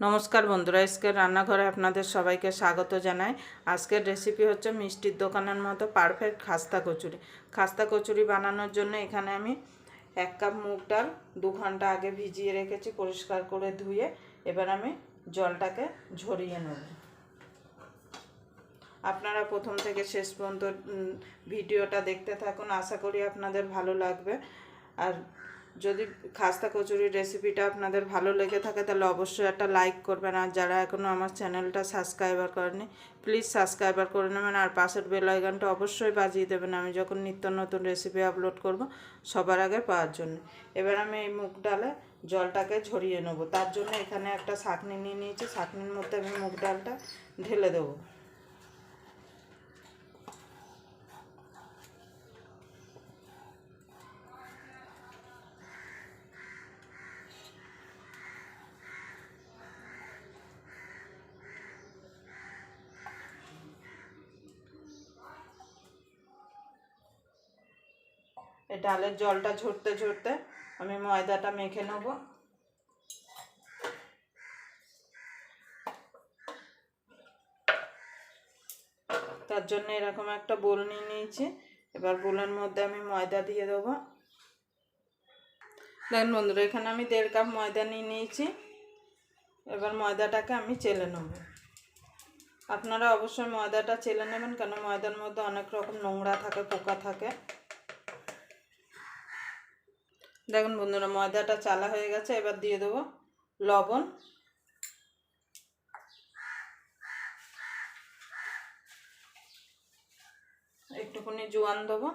নমস্কার বন্ধুরা, আজকের রান্নাঘরে আপনাদের সবাইকে স্বাগত জানাই। আজকের রেসিপি হচ্ছে মিষ্টির দোকানের মতো পারফেক্ট খাস্তা কচুরি। খাস্তা কচুরি বানানোর জন্য এখানে আমি এক কাপ মুগ ডাল, দু ঘণ্টা আগে ভিজিয়ে রেখেছি, পরিষ্কার করে ধুয়ে। এবার আমি জলটাকে ঝরিয়ে নেব। আপনারা প্রথম থেকে শেষ পর্যন্ত ভিডিওটা দেখতে থাকুন। আশা করি আপনাদের ভালো লাগবে। আর যদি খাস্তা কচুরির রেসিপিটা আপনাদের ভালো লেগে থাকে, তাহলে অবশ্যই একটা লাইক করবেন। আর যারা এখনও আমার চ্যানেলটা সাবস্ক্রাইবার করেনি প্লিজ সাবস্ক্রাইবার করে নেবেন। আর পাশের বেল আইকনটা অবশ্যই বাজিয়ে দেবেন। আমি যখন নিত্য নতুন রেসিপি আপলোড করব, সবার আগে পাওয়ার জন্য। এবার আমি এই মুগ ডালে জলটাকে ঝরিয়ে নেব। তার জন্য এখানে একটা ছাঁকনি নিয়ে নিয়েছি। ছাঁকনির মধ্যে আমি মুগ ডালটা ঢেলে দেবো। ডালের জলটা ঝরতে ঝরতে আমি ময়দাটা মেখে নেব। তার জন্য এরকম একটা বোল নিয়ে নিয়েছি। এবার বোলের মধ্যে আমি ময়দা দিয়ে দেবো। দেখেন বন্ধুরা, এখানে আমি দেড় কাপ ময়দা নিয়ে নিয়েছি। এবার ময়দাটাকে আমি চেলে নেব। আপনারা অবশ্যই ময়দাটা চেলে নেবেন, কেন ময়দার মধ্যে অনেক রকম নোংরা থাকে, পোকা থাকে। দেখুন বন্ধুরা, ময়দাটা চালা হয়ে গেছে, এবার দিয়ে দেবো লবণ। একটুখানি জোয়ান দেবো,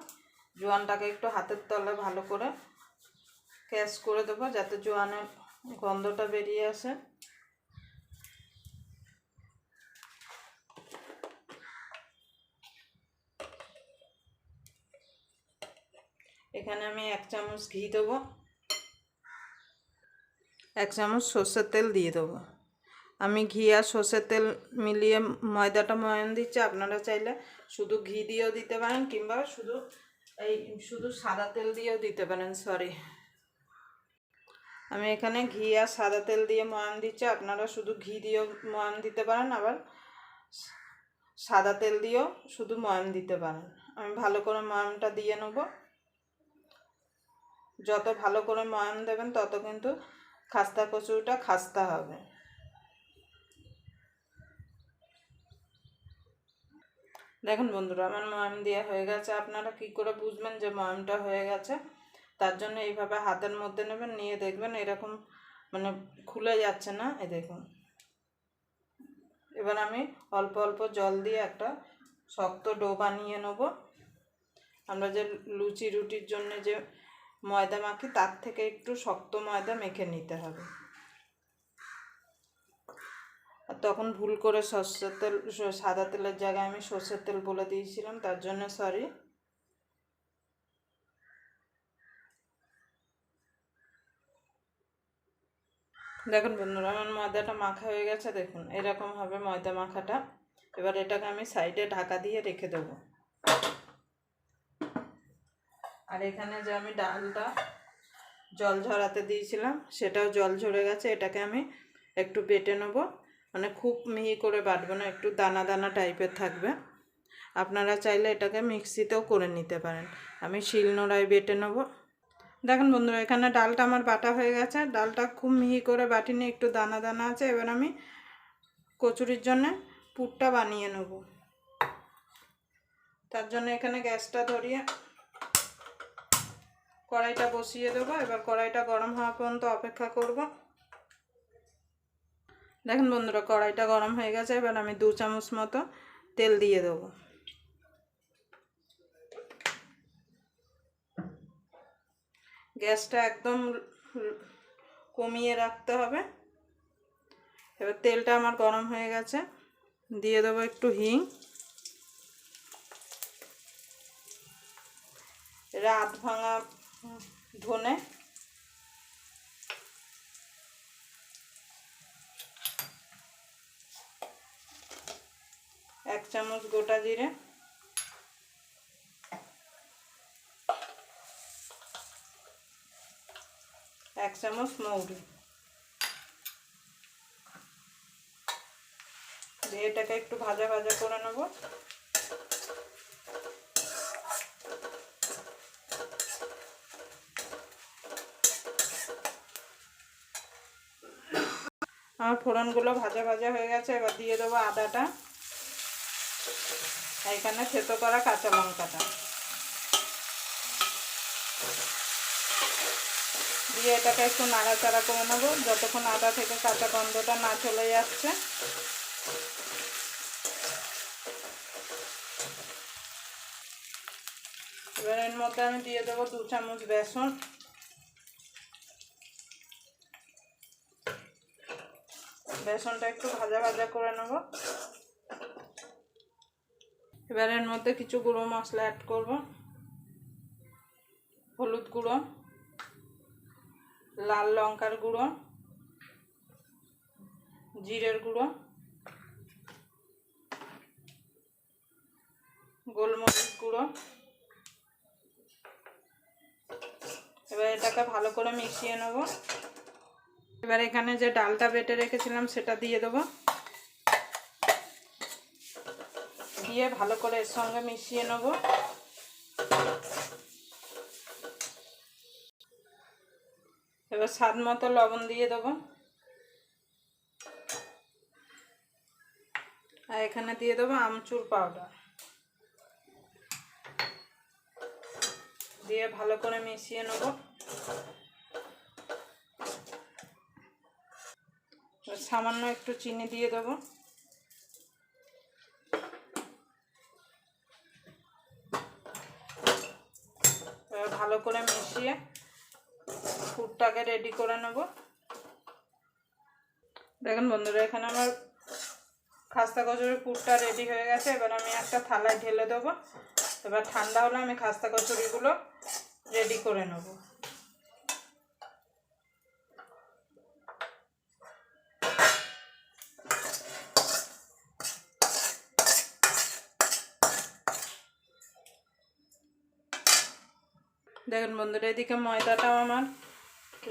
জোয়ানটাকে একটু হাতের তলে ভালো করে ক্যাশ করে দেবো, যাতে জোয়ানের গন্ধটা বেরিয়ে আসে। এখানে আমি এক চামচ ঘি দেবো। এক চামচ সর্ষের তেল দিয়ে দেবো। আমি ঘি আর সর্ষের তেল মিলিয়ে ময়দাটা ময়ান দিচ্ছি। আপনারা চাইলে শুধু ঘি দিয়েও দিতে পারেন, কিংবা শুধু এই শুধু সাদা তেল দিয়েও দিতে পারেন সরি আমি এখানে ঘি আর সাদা তেল দিয়ে ময়ান দিচ্ছি। আপনারা শুধু ঘি দিয়েও ময়ান দিতে পারেন, আবার সাদা তেল দিয়েও শুধু ময়ান দিতে পারেন। আমি ভালো করে ময়ানটা দিয়ে নেব। যত ভালো করে ময়ান দেবেন, তত কিন্তু খাস্তা কচুরিটা খাস্তা হবে। দেখুন বন্ধুরা, আমার ময়াম দেওয়া হয়ে গেছে। আপনারা কি করে বুঝবেন যে ময়ামটা হয়ে গেছে? তার জন্য এইভাবে হাতের মধ্যে নেবেন, নিয়ে দেখবেন এরকম মানে খুলে যাচ্ছে না। এ দেখুন। এবার আমি অল্প অল্প জল দিয়ে একটা শক্ত ডো বানিয়ে নেব। আমরা যে লুচি রুটির জন্য যে ময়দা মাখি, তার থেকে একটু শক্ত ময়দা মেখে নিতে হবে। আর তখন ভুল করে সর্ষের তেল সাদা তেলের জায়গায় আমি সর্ষের তেল বলে দিয়েছিলাম, তার জন্য সরি দেখুন বন্ধুরা, আমার ময়দাটা মাখা হয়ে গেছে, দেখুন, এরকম হবে ময়দা মাখাটা। এবার এটাকে আমি সাইডে ঢাকা দিয়ে রেখে দেবো। আর এখানে যে আমি ডালটা জল ঝরাতে দিয়েছিলাম, সেটাও জল ঝরে গেছে। এটাকে আমি একটু বেটে নেব। মানে খুব মিহি করে বাটবো না, একটু দানা দানা টাইপের থাকবে। আপনারা চাইলে এটাকে মিক্সিতেও করে নিতে পারেন। আমি শিলনোড়ায় বেটে নেব। দেখুন বন্ধুরা, এখানে ডালটা আমার বাটা হয়ে গেছে। ডালটা খুব মিহি করে বাটিনি একটু দানা দানা আছে। এবার আমি কচুরির জন্য পুরটা বানিয়ে নেব। তার জন্য এখানে গ্যাসটা ধরিয়ে কড়াইটা বসিয়ে দেবো। এবার কড়াইটা গরম হওয়া পর্যন্ত অপেক্ষা করব। দেখেন বন্ধুরা, কড়াইটা গরম হয়ে গেছে। এবার আমি দু চামচ মতো তেল দিয়ে দেবো। গ্যাসটা একদম কমিয়ে রাখতে হবে। এবার তেলটা আমার গরম হয়ে গেছে। দিয়ে দেবো একটু হিং। রাত ভাঙা ধনে। এক চামচ গোটা জিরে। এক চামচ মৌরি। দিয়ে এটাকে একটু ভাজা ভাজা করে নেব। আমার ফোড়নগুলো ভাজা ভাজা হয়ে গেছে, এবার দিয়ে দেবো আদাটা। এইখানে থেতো করা কাঁচা লঙ্কাটা। দিয়ে এটাকে একটু নাড়াচাড়া করে নেব, যতক্ষণ আদা থেকে কাঁচা গন্ধটা না চলে যাচ্ছে। এবার এর মধ্যে আমি দিয়ে দেবো দু চামচ বেসন। বেসনটা একটু ভাজা ভাজা করে নেব। এবার এর মধ্যে কিছু গুঁড়ো মশলা অ্যাড করব। হলুদ গুঁড়ো, লাল লঙ্কার গুঁড়ো, জিরের গুঁড়ো, গোলমরিচ গুঁড়ো। এবার এটাকে ভালো করে মিশিয়ে নেব। এবার এখানে যে ডালটা বেটে রেখেছিলাম, সেটা দিয়ে দেবো। দিয়ে ভালো করে এর সঙ্গে মিশিয়ে নেব। এবার স্বাদ মতো লবণ দিয়ে দেবো। আর এখানে দিয়ে দেবো আমচুর পাউডার। দিয়ে ভালো করে মিশিয়ে নেব। সামান্য একটু চিনি দিয়ে দেবো। ভালো করে মিশিয়ে ফুডটাকে রেডি করে নেব। দেখেন বন্ধুরা, এখানে আমার খাস্তা কচুরির পুরটা রেডি হয়ে গেছে। এবার আমি একটা থালায় ঢেলে দেবো। এবার ঠান্ডা হলে আমি খাস্তা কচুরিগুলো রেডি করে নেব। দেখেন বন্ধুরা, এদিকে ময়দাটাও আমার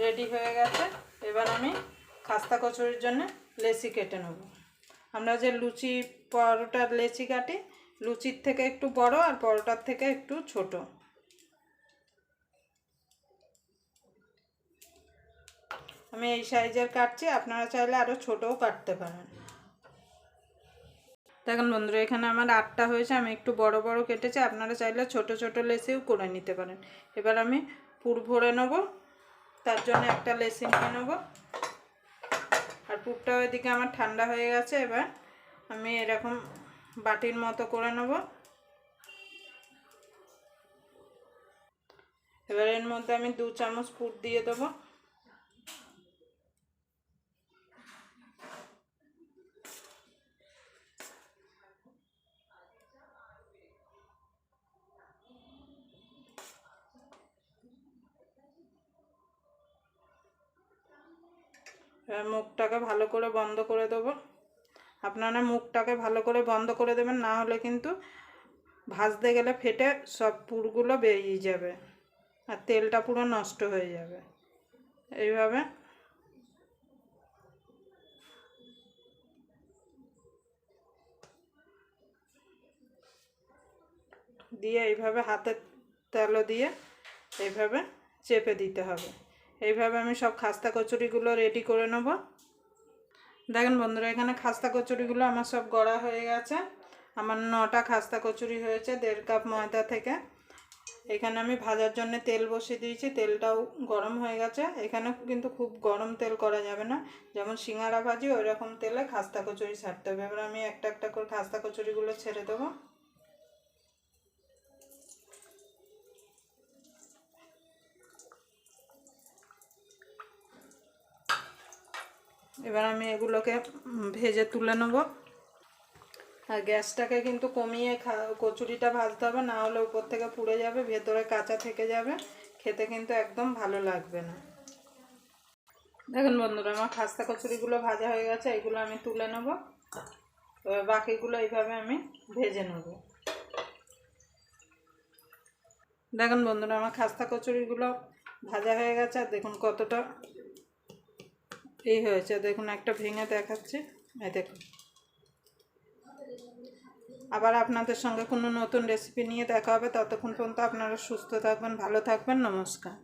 রেডি হয়ে গেছে। এবার আমি খাস্তা কচুরির জন্য লেচি কেটে নেব। আমরা যে লুচি পরোটার লেচি কাটি, লুচির থেকে একটু বড় আর পরোটার থেকে একটু ছোট। আমি এই সাইজের কাটছি, আপনারা চাইলে আরও ছোটও কাটতে পারেন। দেখুন বন্ধুরা, এখানে আমার আটটা হয়েছে, আমি একটু বড় বড় কেটেছি, আপনারা চাইলে ছোট ছোট লেসিও করে নিতে পারেন। এবার আমি পুর ভরে নেব, তার জন্য একটা লেসি নিয়ে নেব। আর পুরটাও এদিকে আমার ঠান্ডা হয়ে গেছে, এবার আমি এরকম বাটির মতো করে নেব। এবার এর মধ্যে আমি দু চামচ পুর দিয়ে দেবো। মুখটাকে ভালো করে বন্ধ করে দেবো। আপনারা মুখটাকে ভালো করে বন্ধ করে দেবেন, না হলে কিন্তু ভাজতে গেলে ফেটে সব পুরগুলো বেরিয়ে যাবে আর তেলটা পুরো নষ্ট হয়ে যাবে। এইভাবে। দিয়ে এইভাবে হাতের তেলো দিয়ে এইভাবে চেপে দিতে হবে। এইভাবে আমি সব খাস্তা কচুরিগুলো রেডি করে নেব। দেখেন বন্ধুরা, এখানে খাস্তা কচুরিগুলো আমার সব গড়া হয়ে গেছে। আমার নটা খাস্তা কচুরি হয়েছে, দেড় কাপ ময়দা থেকে। এখানে আমি ভাজার জন্য তেল বসিয়ে দিয়েছি, তেলটাও গরম হয়ে গেছে। এখানে কিন্তু খুব গরম তেল করা যাবে না। যেমন সিঙ্গারা ভাজি ওই রকম তেলে খাস্তা কচুরি ছাড়তে হবে। এবার আমি একটা একটা করে খাস্তা কচুরিগুলো ছেড়ে দেবো। এবার আমি এগুলোকে ভেজে তুলে নেব। আর গ্যাসটাকে কিন্তু কমিয়ে কচুরিটা ভাজতে হবে, না হলে উপর থেকে পুড়ে যাবে, ভেতরে কাঁচা থেকে যাবে, খেতে কিন্তু একদম ভালো লাগবে না। দেখুন বন্ধুরা, আমার খাস্তা কচুরিগুলো ভাজা হয়ে গেছে, এগুলো আমি তুলে নেব। এবার বাকিগুলো এইভাবে আমি ভেজে নেব। দেখুন বন্ধুরা, আমার খাস্তা কচুরিগুলো ভাজা হয়ে গেছে, আর দেখুন কতটা এই হয়েছে, দেখুন একটা ভেঙে দেখাচ্ছে। এই দেখুন। আবার আপনাদের সঙ্গে কোনো নতুন রেসিপি নিয়ে দেখা হবে, ততক্ষণ পর্যন্ত আপনারা সুস্থ থাকবেন, ভালো থাকবেন, নমস্কার।